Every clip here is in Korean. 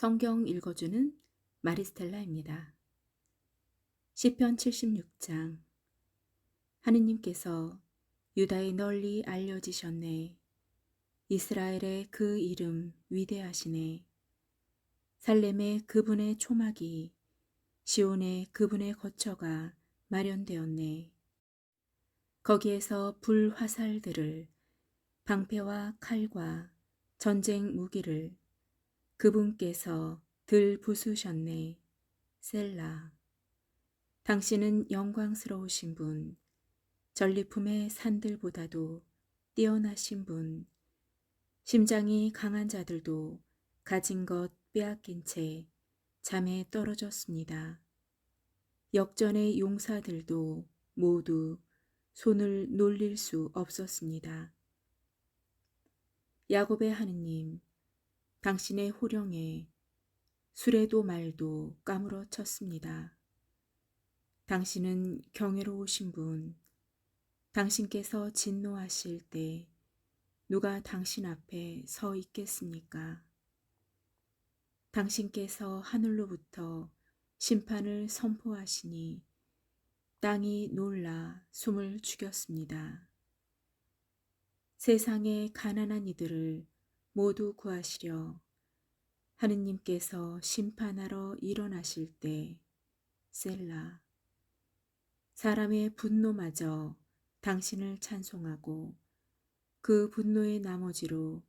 성경 읽어주는 마리스텔라입니다. 시편 76장 하느님께서 유다에 널리 알려지셨네. 이스라엘의 그 이름 위대하시네. 살렘의 그분의 초막이 시온의 그분의 거처가 마련되었네. 거기에서 불 화살들을 방패와 칼과 전쟁 무기를 그분께서 들 부수셨네. 셀라. 당신은 영광스러우신 분, 전리품의 산들보다도 뛰어나신 분, 심장이 강한 자들도 가진 것 빼앗긴 채 잠에 떨어졌습니다. 역전의 용사들도 모두 손을 놀릴 수 없었습니다. 야곱의 하느님, 당신의 호령에 술에도 말도 까무러 쳤습니다. 당신은 경외로우신 분, 당신께서 진노하실 때 누가 당신 앞에 서 있겠습니까? 당신께서 하늘로부터 심판을 선포하시니 땅이 놀라 숨을 죽였습니다. 세상의 가난한 이들을 모두 구하시려 하느님께서 심판하러 일어나실 때 셀라 사람의 분노마저 당신을 찬송하고 그 분노의 나머지로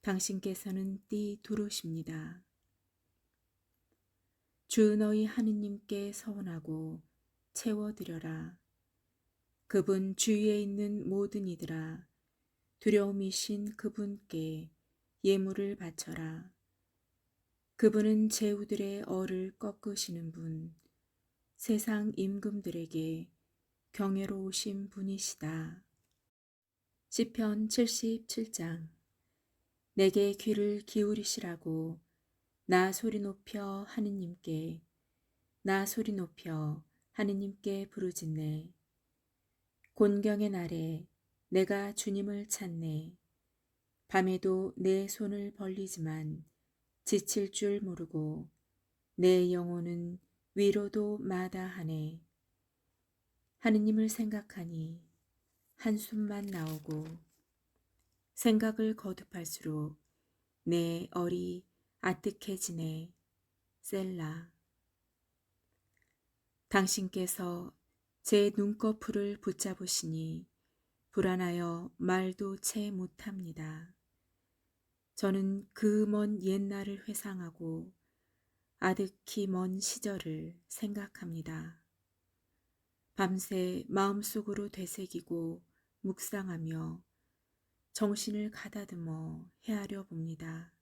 당신께서는 띠 두르십니다. 주 너희 하느님께 서원하고 채워드려라. 그분 주위에 있는 모든 이들아 두려움이신 그분께 예물을 바쳐라. 그분은 제후들의 얼을 꺾으시는 분, 세상 임금들에게 경외로우신 분이시다. 시편 77장 내게 귀를 기울이시라고 나 소리 높여 하느님께 나 소리 높여 하느님께 부르짖네. 곤경의 날에 내가 주님을 찾네. 밤에도 내 손을 벌리지만 지칠 줄 모르고 내 영혼은 위로도 마다하네. 하느님을 생각하니 한숨만 나오고 생각을 거듭할수록 내 얼이 아뜩해지네. 셀라. 당신께서 제 눈꺼풀을 붙잡으시니 불안하여 말도 채 못합니다. 저는 그 먼 옛날을 회상하고 아득히 먼 시절을 생각합니다. 밤새 마음속으로 되새기고 묵상하며 정신을 가다듬어 헤아려 봅니다.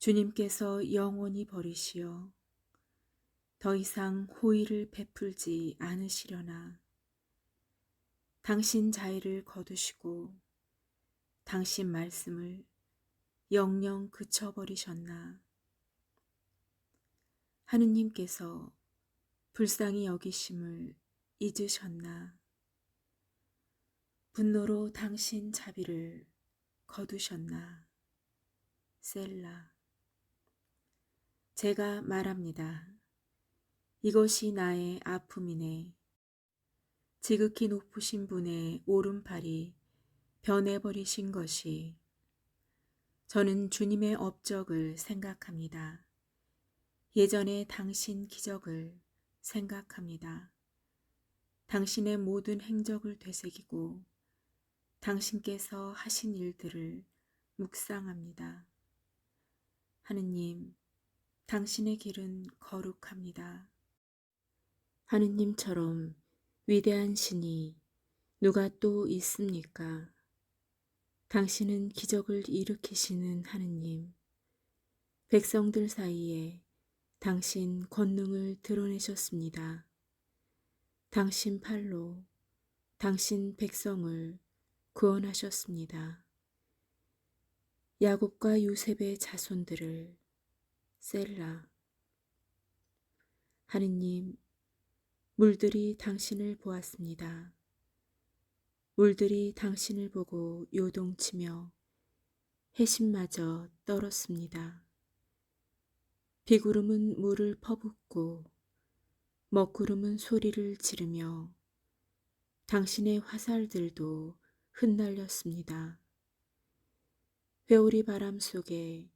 주님께서 영원히 버리시어 더 이상 호의를 베풀지 않으시려나 당신 자의를 거두시고 당신 말씀을 영영 그쳐버리셨나. 하느님께서 불쌍히 여기심을 잊으셨나. 분노로 당신 자비를 거두셨나. 셀라. 제가 말합니다. 이것이 나의 아픔이네. 지극히 높으신 분의 오른팔이 변해버리신 것이 저는 주님의 업적을 생각합니다. 예전에 당신 기적을 생각합니다. 당신의 모든 행적을 되새기고 당신께서 하신 일들을 묵상합니다. 하느님, 당신의 길은 거룩합니다. 하느님처럼 위대한 신이 누가 또 있습니까? 당신은 기적을 일으키시는 하느님. 백성들 사이에 당신 권능을 드러내셨습니다. 당신 팔로 당신 백성을 구원하셨습니다. 야곱과 요셉의 자손들을 셀라. 하느님, 물들이 당신을 보았습니다. 물들이 당신을 보고 요동치며 해심마저 떨었습니다. 비구름은 물을 퍼붓고 먹구름은 소리를 지르며 당신의 화살들도 흩날렸습니다. 회오리 바람 속에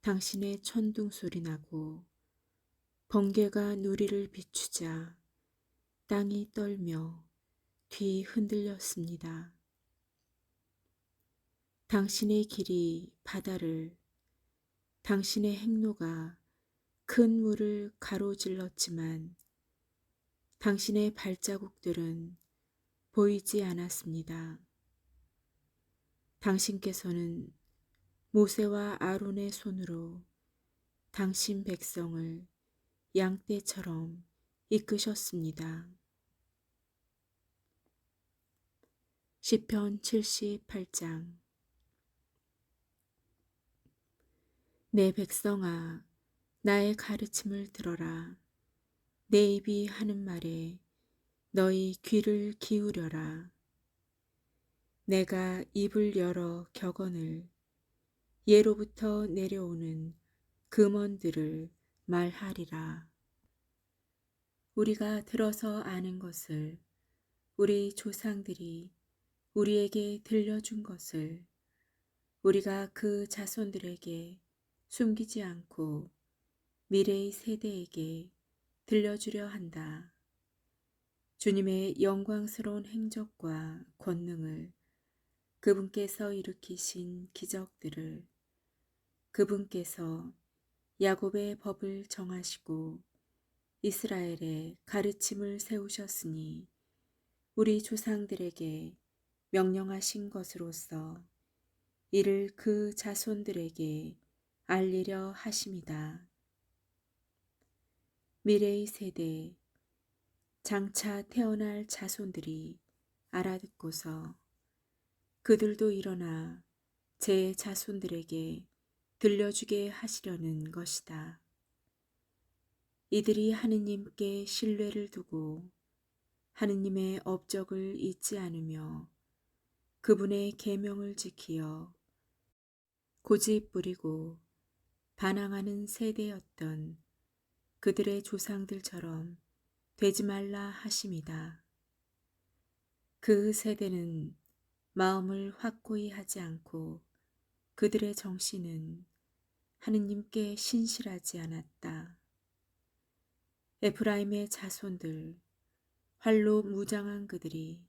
당신의 천둥 소리 나고 번개가 누리를 비추자 땅이 떨며 뒤 흔들렸습니다. 당신의 길이 바다를 당신의 행로가 큰 물을 가로질렀지만 당신의 발자국들은 보이지 않았습니다. 당신께서는 모세와 아론의 손으로 당신 백성을 양떼처럼 이끄셨습니다. 시편 78장. 내 백성아 나의 가르침을 들어라. 내 입이 하는 말에 너희 귀를 기울여라. 내가 입을 열어 격언을 예로부터 내려오는 금원들을 말하리라. 우리가 들어서 아는 것을 우리 조상들이 우리에게 들려준 것을 우리가 그 자손들에게 숨기지 않고 미래의 세대에게 들려주려 한다. 주님의 영광스러운 행적과 권능을 그분께서 일으키신 기적들을 그분께서 야곱의 법을 정하시고 이스라엘의 가르침을 세우셨으니 우리 조상들에게 명령하신 것으로서 이를 그 자손들에게 알리려 하심이다. 미래의 세대 장차 태어날 자손들이 알아듣고서 그들도 일어나 제 자손들에게 들려주게 하시려는 것이다. 이들이 하느님께 신뢰를 두고 하느님의 업적을 잊지 않으며 그분의 계명을 지키어 고집 부리고 반항하는 세대였던 그들의 조상들처럼 되지 말라 하심이다. 그 세대는 마음을 확고히 하지 않고 그들의 정신은 하느님께 신실하지 않았다. 에프라임의 자손들, 활로 무장한 그들이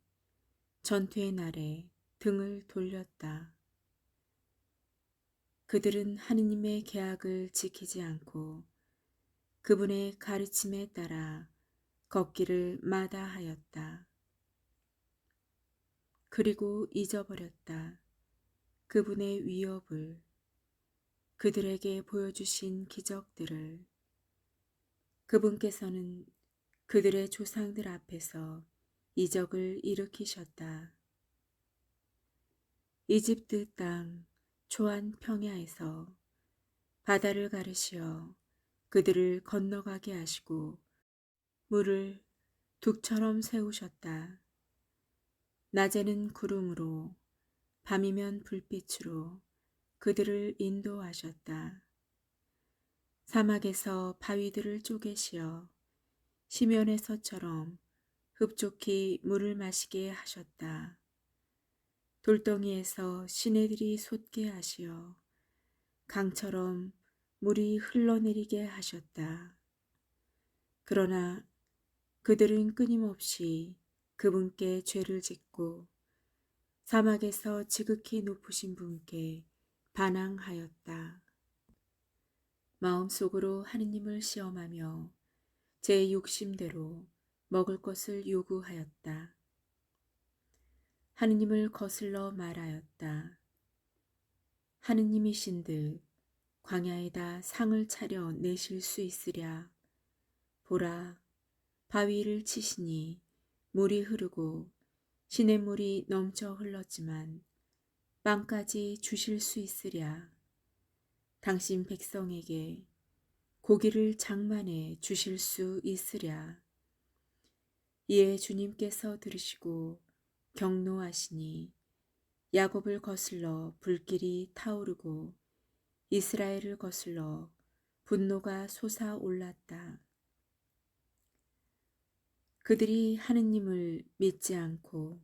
전투의 날에 등을 돌렸다. 그들은 하느님의 계약을 지키지 않고 그분의 가르침에 따라 걷기를 마다하였다. 그리고 잊어버렸다. 그분의 위협을 그들에게 보여주신 기적들을 그분께서는 그들의 조상들 앞에서 이적을 일으키셨다. 이집트 땅 초안 평야에서 바다를 가르시어 그들을 건너가게 하시고 물을 둑처럼 세우셨다. 낮에는 구름으로 밤이면 불빛으로 그들을 인도하셨다. 사막에서 바위들을 쪼개시어 시면에서처럼 흡족히 물을 마시게 하셨다. 돌덩이에서 시내들이 솟게 하시어 강처럼 물이 흘러내리게 하셨다. 그러나 그들은 끊임없이 그분께 죄를 짓고 사막에서 지극히 높으신 분께 반항하였다. 마음속으로 하느님을 시험하며 제 욕심대로 먹을 것을 요구하였다. 하느님을 거슬러 말하였다. 하느님이신 듯 광야에다 상을 차려 내실 수 있으랴. 보라, 바위를 치시니 물이 흐르고 시냇물이 넘쳐 흘렀지만 빵까지 주실 수 있으랴. 당신 백성에게 고기를 장만해 주실 수 있으랴. 이에 주님께서 들으시고 경노하시니 야곱을 거슬러 불길이 타오르고 이스라엘을 거슬러 분노가 솟아올랐다. 그들이 하느님을 믿지 않고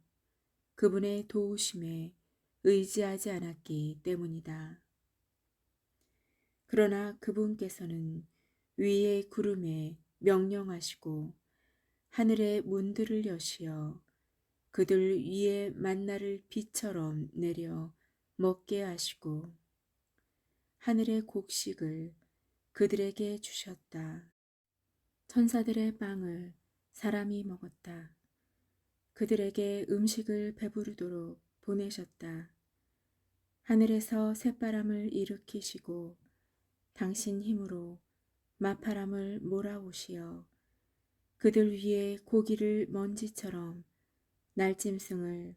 그분의 도우심에 의지하지 않았기 때문이다. 그러나 그분께서는 위의 구름에 명령하시고 하늘의 문들을 여시어 그들 위에 만나를 비처럼 내려 먹게 하시고 하늘의 곡식을 그들에게 주셨다. 천사들의 빵을 사람이 먹었다. 그들에게 음식을 배부르도록 보내셨다. 하늘에서 새바람을 일으키시고 당신 힘으로 마파람을 몰아오시어 그들 위에 고기를 먼지처럼 날짐승을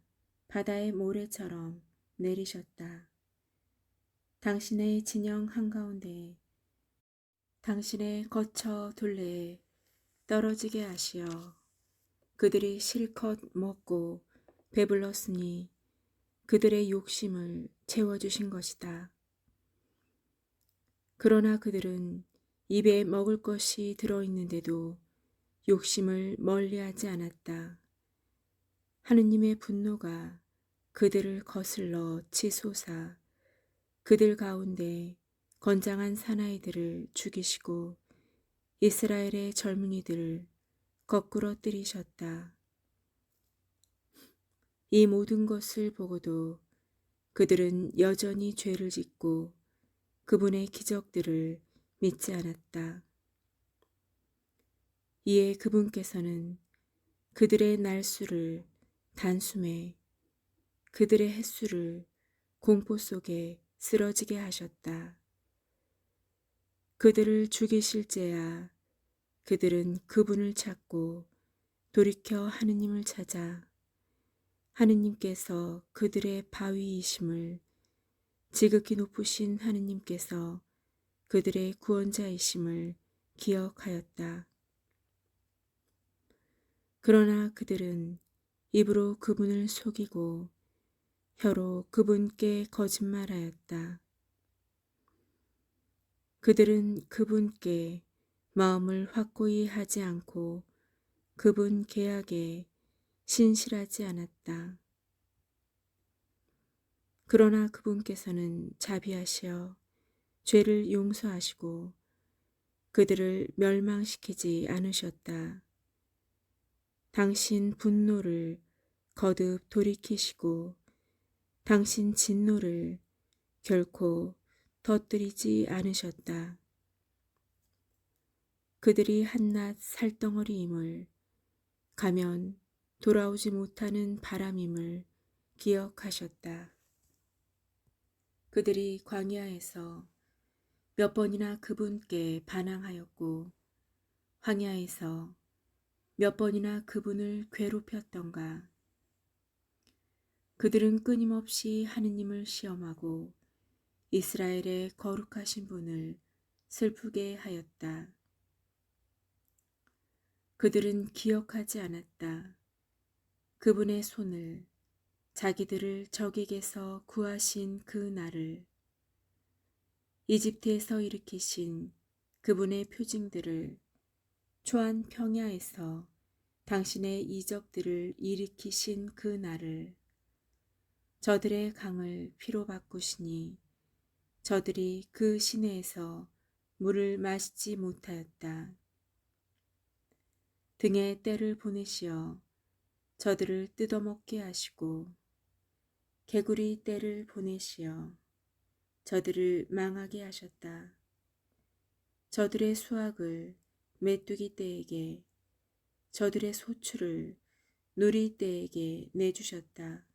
바다의 모래처럼 내리셨다. 당신의 진영 한가운데 당신의 거처 둘레에 떨어지게 하시어 그들이 실컷 먹고 배불렀으니 그들의 욕심을 채워주신 것이다. 그러나 그들은 입에 먹을 것이 들어있는데도 욕심을 멀리하지 않았다. 하느님의 분노가 그들을 거슬러 치솟아 그들 가운데 건장한 사나이들을 죽이시고 이스라엘의 젊은이들을 거꾸로 뜨리셨다. 이 모든 것을 보고도 그들은 여전히 죄를 짓고 그분의 기적들을 믿지 않았다. 이에 그분께서는 그들의 날수를 단숨에 그들의 횟수를 공포 속에 쓰러지게 하셨다. 그들을 죽이실제야 그들은 그분을 찾고 돌이켜 하느님을 찾아 하느님께서 그들의 바위이심을 지극히 높으신 하느님께서 그들의 구원자이심을 기억하였다. 그러나 그들은 입으로 그분을 속이고 혀로 그분께 거짓말하였다. 그들은 그분께 마음을 확고히 하지 않고 그분 계약에 신실하지 않았다. 그러나 그분께서는 자비하시어 죄를 용서하시고 그들을 멸망시키지 않으셨다. 당신 분노를 거듭 돌이키시고 당신 진노를 결코 터뜨리지 않으셨다. 그들이 한낱 살덩어리임을 가면 돌아오지 못하는 바람임을 기억하셨다. 그들이 광야에서 몇 번이나 그분께 반항하였고 황야에서 몇 번이나 그분을 괴롭혔던가. 그들은 끊임없이 하느님을 시험하고 이스라엘의 거룩하신 분을 슬프게 하였다. 그들은 기억하지 않았다. 그분의 손을 자기들을 적에게서 구하신 그 날을 이집트에서 일으키신 그분의 표징들을 초안 평야에서 당신의 이적들을 일으키신 그 날을 저들의 강을 피로 바꾸시니 저들이 그 시내에서 물을 마시지 못하였다. 등에 때를 보내시어 저들을 뜯어먹게 하시고 개구리 때를 보내시어 저들을 망하게 하셨다. 저들의 수확을 메뚜기 떼에게 저들의 소출을 누리 떼에게 내주셨다.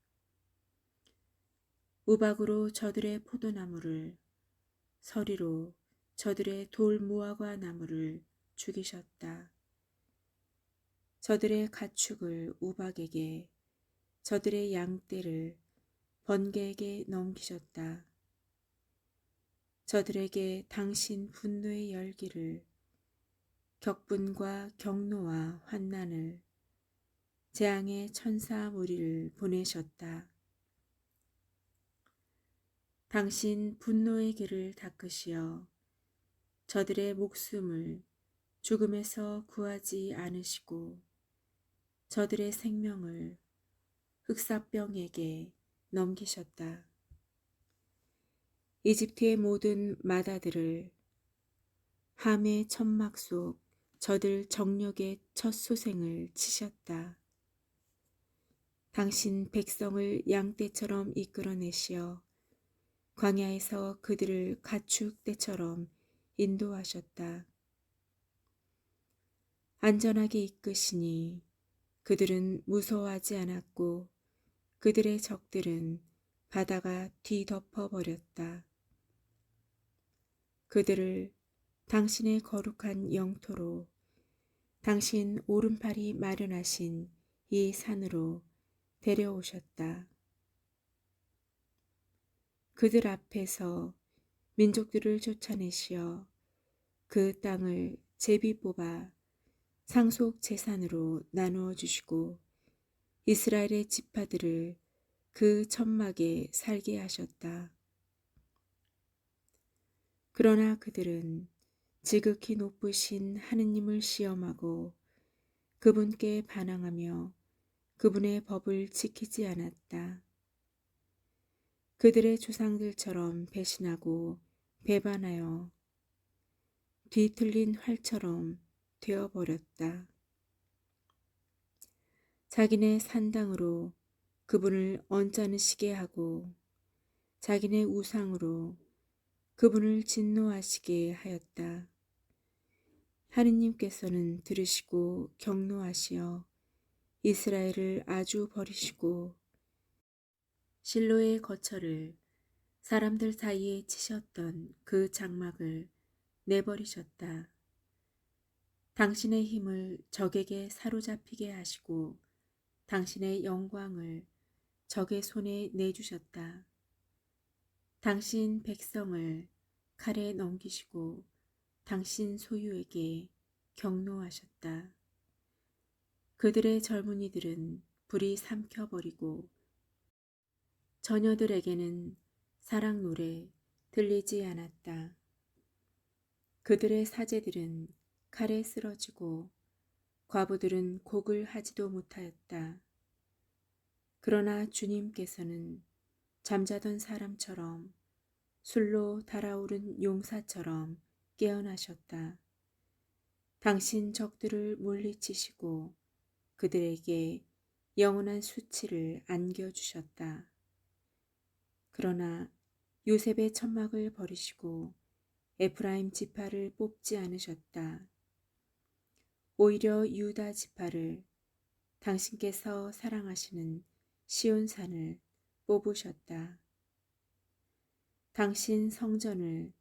우박으로 저들의 포도나무를 서리로 저들의 돌무화과 나무를 죽이셨다. 저들의 가축을 우박에게 저들의 양떼를 번개에게 넘기셨다. 저들에게 당신 분노의 열기를 격분과 경노와 환난을 재앙의 천사 무리를 보내셨다. 당신 분노의 길을 닦으시어 저들의 목숨을 죽음에서 구하지 않으시고 저들의 생명을 흑사병에게 넘기셨다. 이집트의 모든 마다들을 함의 천막 속 저들 정력의 첫 소생을 치셨다. 당신 백성을 양떼처럼 이끌어내시어 광야에서 그들을 가축떼처럼 인도하셨다. 안전하게 이끄시니 그들은 무서워하지 않았고 그들의 적들은 바다가 뒤덮어 버렸다. 그들을 당신의 거룩한 영토로 당신 오른팔이 마련하신 이 산으로 데려오셨다. 그들 앞에서 민족들을 쫓아내시어 그 땅을 제비 뽑아 상속 재산으로 나누어 주시고 이스라엘의 지파들을 그 천막에 살게 하셨다. 그러나 그들은 지극히 높으신 하느님을 시험하고 그분께 반항하며 그분의 법을 지키지 않았다. 그들의 조상들처럼 배신하고 배반하여 뒤틀린 활처럼 되어버렸다. 자기네 산당으로 그분을 언짢으시게 하고 자기네 우상으로 그분을 진노하시게 하였다. 하느님께서는 들으시고 경노하시어 이스라엘을 아주 버리시고 실로의 거처를 사람들 사이에 치셨던 그 장막을 내버리셨다. 당신의 힘을 적에게 사로잡히게 하시고 당신의 영광을 적의 손에 내주셨다. 당신 백성을 칼에 넘기시고 당신 소유에게 경노하셨다. 그들의 젊은이들은 불이 삼켜버리고 처녀들에게는 사랑 노래 들리지 않았다. 그들의 사제들은 칼에 쓰러지고 과부들은 곡을 하지도 못하였다. 그러나 주님께서는 잠자던 사람처럼 술로 달아오른 용사처럼 깨어나셨다. 당신 적들을 물리치시고 그들에게 영원한 수치를 안겨주셨다. 그러나 요셉의 천막을 버리시고 에프라임 지파를 뽑지 않으셨다. 오히려 유다 지파를 당신께서 사랑하시는 시온산을 뽑으셨다. 당신 성전을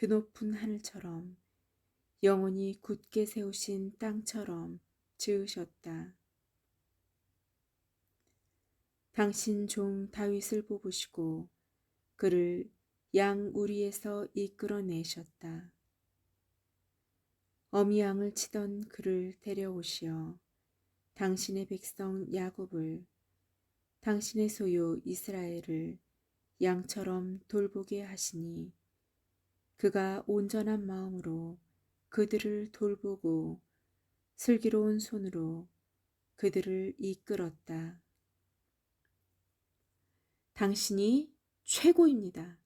드높은 하늘처럼 영원히 굳게 세우신 땅처럼 지으셨다. 당신 종 다윗을 뽑으시고 그를 양 우리에서 이끌어내셨다. 어미 양을 치던 그를 데려오시어 당신의 백성 야곱을 당신의 소유 이스라엘을 양처럼 돌보게 하시니 그가 온전한 마음으로 그들을 돌보고 슬기로운 손으로 그들을 이끌었다. 당신이 최고입니다.